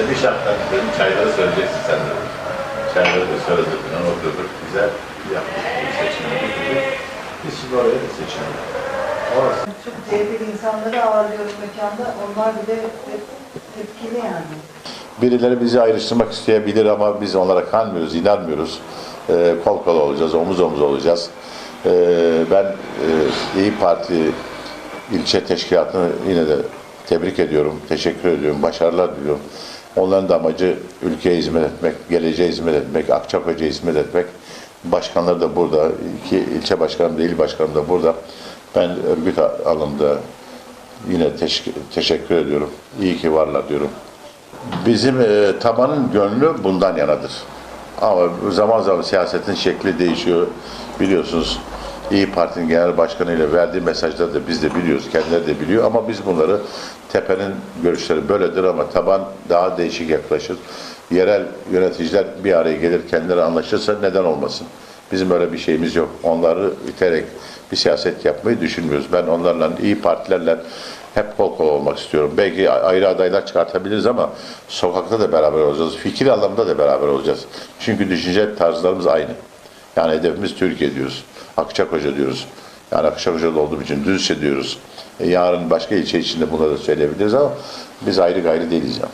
Neyse bir şartla dedim çayları söyleyeceksin sen de. Çayları da söyledik falan oturduk. Güzel yaptık bu seçimi bitirdik. Biz şimdi oraya da seçim. Orası. Çok CHP'li insanları ağırlıyorum mekanda. Onlar bile tepkili yani. Birileri bizi ayrıştırmak isteyebilir ama biz onlara kanmıyoruz, inanmıyoruz. Ee, kol kola olacağız, omuz omuz olacağız. Ee, ben e, İyi Parti ilçe teşkilatını yine de tebrik ediyorum, teşekkür ediyorum, başarılar diliyorum. Onların da amacı ülkeye hizmet etmek, geleceğe hizmet etmek, Akçakoca'ya hizmet etmek. Başkanları da burada, iki ilçe başkanım da il başkanım da burada. Ben örgüt alanında yine teşk- teşekkür ediyorum. İyi ki varlar diyorum. Bizim e, tabanın gönlü bundan yanadır. Ama zaman zaman siyasetin şekli değişiyor. Biliyorsunuz İyi Parti'nin genel başkanı ile verdiği mesajları da biz de biliyoruz, kendileri de biliyor ama biz bunları tepenin görüşleri böyledir ama taban daha değişik yaklaşır. Yerel yöneticiler bir araya gelir, kendileri anlaşırsa neden olmasın? Bizim öyle bir şeyimiz yok. Onları iterek bir siyaset yapmayı düşünmüyoruz. Ben onlarla, iyi partilerle hep kol kola olmak istiyorum. Belki ayrı adaylar çıkartabiliriz ama sokakta da beraber olacağız. Fikir anlamda da beraber olacağız. Çünkü düşünce tarzlarımız aynı. Yani hedefimiz Türkiye diyoruz. Akçakoca diyoruz. Yani Akçakoca'da olduğum için Düzce diyoruz. E, yarın başka ilçe içinde bunları da söyleyebiliriz ama biz ayrı gayrı değiliz yani.